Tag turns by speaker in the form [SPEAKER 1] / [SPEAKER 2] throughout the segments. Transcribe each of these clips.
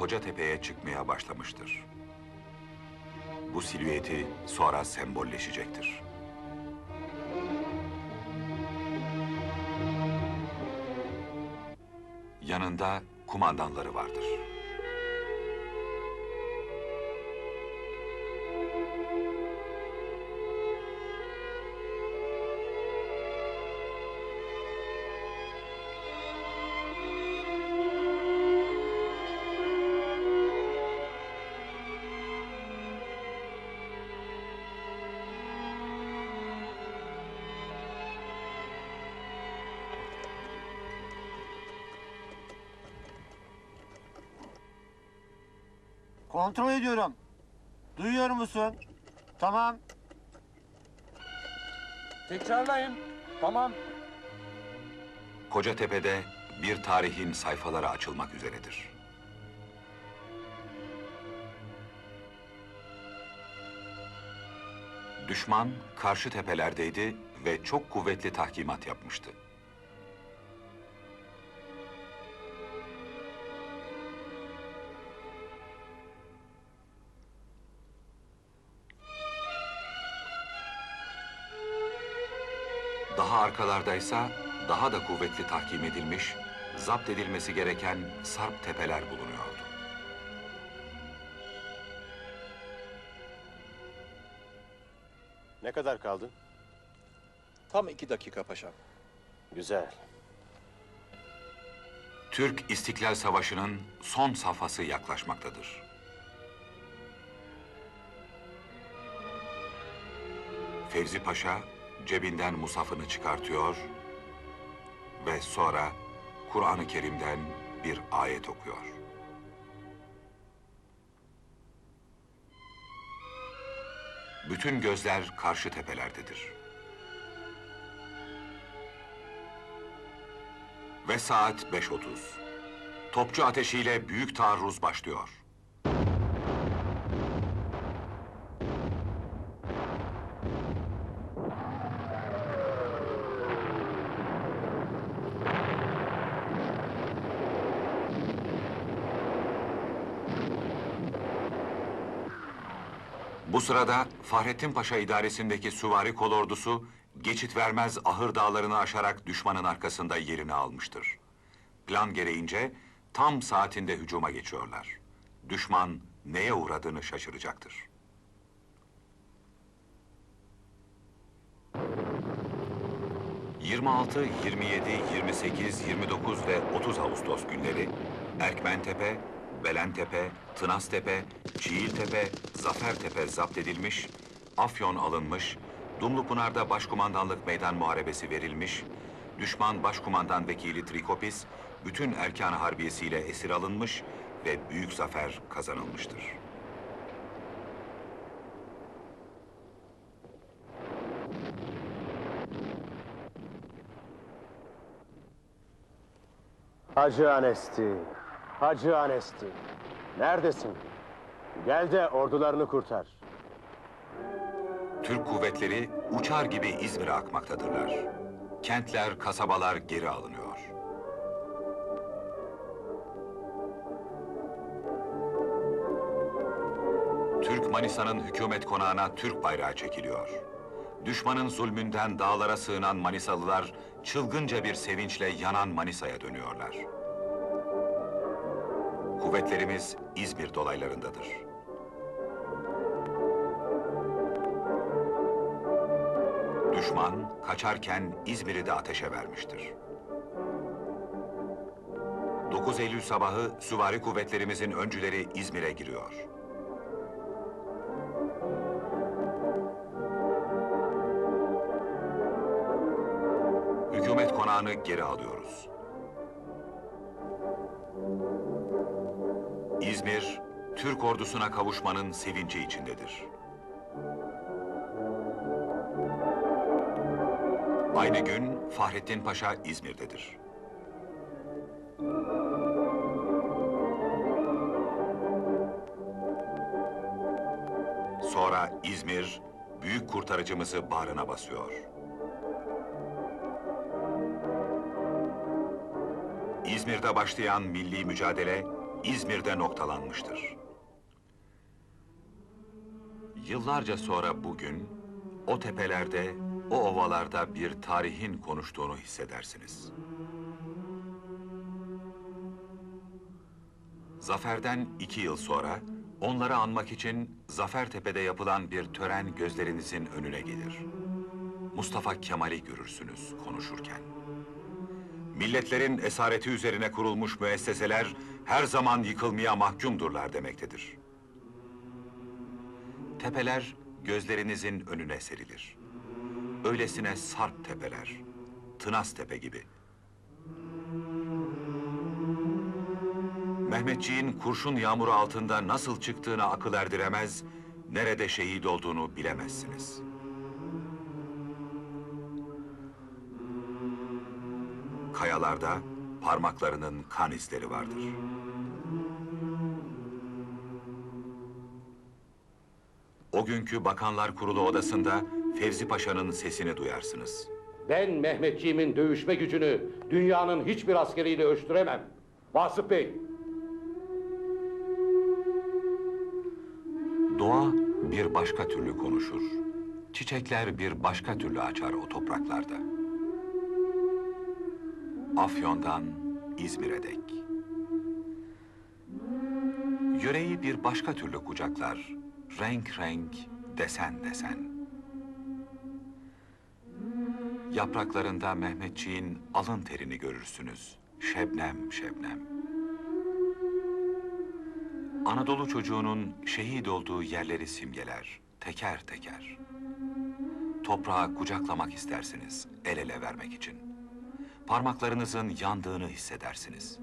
[SPEAKER 1] Kocatepe'ye çıkmaya başlamıştır. Bu silüeti sonra sembolleşecektir. Yanında kumandanları vardır.
[SPEAKER 2] Kontrol ediyorum. Duyuyor musun? Tamam.
[SPEAKER 3] Tekrarlayın. Tamam.
[SPEAKER 1] Kocatepe'de bir tarihin sayfaları açılmak üzeredir. Düşman karşı tepelerdeydi ve çok kuvvetli tahkimat yapmıştı. Daha arkalardaysa daha da kuvvetli tahkim edilmiş, zapt edilmesi gereken sarp tepeler bulunuyordu.
[SPEAKER 4] Ne kadar kaldı?
[SPEAKER 3] Tam iki dakika paşam.
[SPEAKER 4] Güzel.
[SPEAKER 1] Türk İstiklal Savaşı'nın son safhası yaklaşmaktadır. Fevzi Paşa cebinden musafını çıkartıyor ve sonra Kur'an-ı Kerim'den bir ayet okuyor. Bütün gözler karşı tepelerdedir. Ve saat 5.30. Topçu ateşiyle büyük taarruz başlıyor. Bu sırada Fahrettin Paşa idaresindeki süvari kolordusu geçit vermez ahır dağlarını aşarak düşmanın arkasında yerini almıştır. Plan gereğince tam saatinde hücuma geçiyorlar. Düşman neye uğradığını şaşıracaktır. ...26, 27, 28, 29 ve 30 Ağustos günleri... ...Erkmentepe, Belentepe, Tınaztepe, Çiğiltepe, Zafertepe zapt edilmiş... ...Afyon alınmış... ...Dumlupınar'da başkumandanlık meydan muharebesi verilmiş... ...düşman başkumandan vekili Trikopis... ...bütün erkan harbiyesiyle esir alınmış... ...ve büyük zafer kazanılmıştır.
[SPEAKER 4] Hacı Anesti, Hacı Anesti. Neredesin? Gel de ordularını kurtar.
[SPEAKER 1] Türk kuvvetleri uçar gibi İzmir'e akmaktadırlar. Kentler, kasabalar geri alınıyor. Türk Manisa'nın hükümet konağına Türk bayrağı çekiliyor. Düşmanın zulmünden dağlara sığınan Manisalılar çılgınca bir sevinçle yanan Manisa'ya dönüyorlar. Kuvvetlerimiz İzmir dolaylarındadır. Düşman kaçarken İzmir'i de ateşe vermiştir. 9 Eylül sabahı süvari kuvvetlerimizin öncüleri İzmir'e giriyor. Hükümet konağını geri alıyoruz. İzmir, Türk ordusuna kavuşmanın sevinci içindedir. Aynı gün Fahrettin Paşa İzmir'dedir. Sonra İzmir, büyük kurtarıcımızı bağrına basıyor. İzmir'de başlayan milli mücadele İzmir'de noktalanmıştır. Yıllarca sonra bugün o tepelerde, o ovalarda bir tarihin konuştuğunu hissedersiniz. Zaferden iki yıl sonra onları anmak için Zafertepe'de yapılan bir tören gözlerinizin önüne gelir. Mustafa Kemal'i görürsünüz konuşurken. Milletlerin esareti üzerine kurulmuş müesseseler her zaman yıkılmaya mahkumdurlar demektedir. Tepeler gözlerinizin önüne serilir. Öylesine sarp tepeler, Tınas Tepe gibi. Mehmetçiğin kurşun yağmuru altında nasıl çıktığını akıl erdiremez, nerede şehit olduğunu bilemezsiniz. Kayalarda parmaklarının kan izleri vardır. O günkü Bakanlar Kurulu odasında Fevzi Paşa'nın sesini duyarsınız.
[SPEAKER 5] Ben Mehmetçiğimin dövüşme gücünü dünyanın hiçbir askeriyle ölçtüremem. Vasıf Bey,
[SPEAKER 1] Doğa bir başka türlü konuşur. Çiçekler bir başka türlü açar o topraklarda. Afyon'dan İzmir'e dek. Yüreği bir başka türlü kucaklar. Renk renk, desen desen. Yapraklarında Mehmetçiğin alın terini görürsünüz. Şebnem şebnem. Anadolu çocuğunun şehit olduğu yerleri simgeler, teker teker. Toprağı kucaklamak istersiniz, el ele vermek için. Parmaklarınızın yandığını hissedersiniz.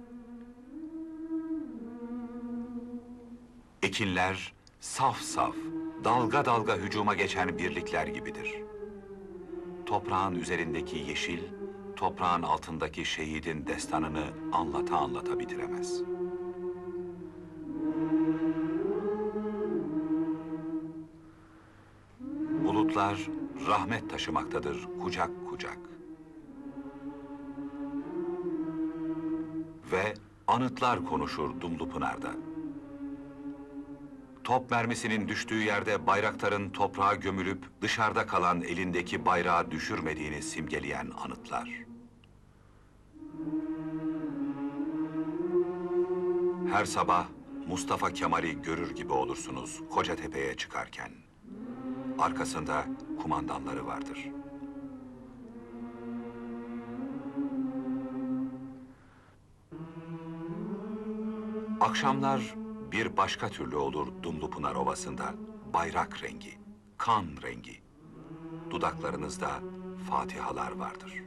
[SPEAKER 1] Ekinler saf saf, dalga dalga hücuma geçen birlikler gibidir. Toprağın üzerindeki yeşil, toprağın altındaki şehidin destanını anlata anlata bitiremez.'' Bulutlar rahmet taşımaktadır kucak kucak. Ve anıtlar konuşur Dumlupınar'da. Top mermisinin düştüğü yerde bayraktarın toprağa gömülüp dışarıda kalan elindeki bayrağı düşürmediğini simgeleyen anıtlar. Her sabah Mustafa Kemal'i görür gibi olursunuz Kocatepe'ye çıkarken. Arkasında kumandanları vardır. Akşamlar bir başka türlü olur Dumlupınar Ovası'nda. Bayrak rengi, kan rengi. Dudaklarınızda fatihalar vardır.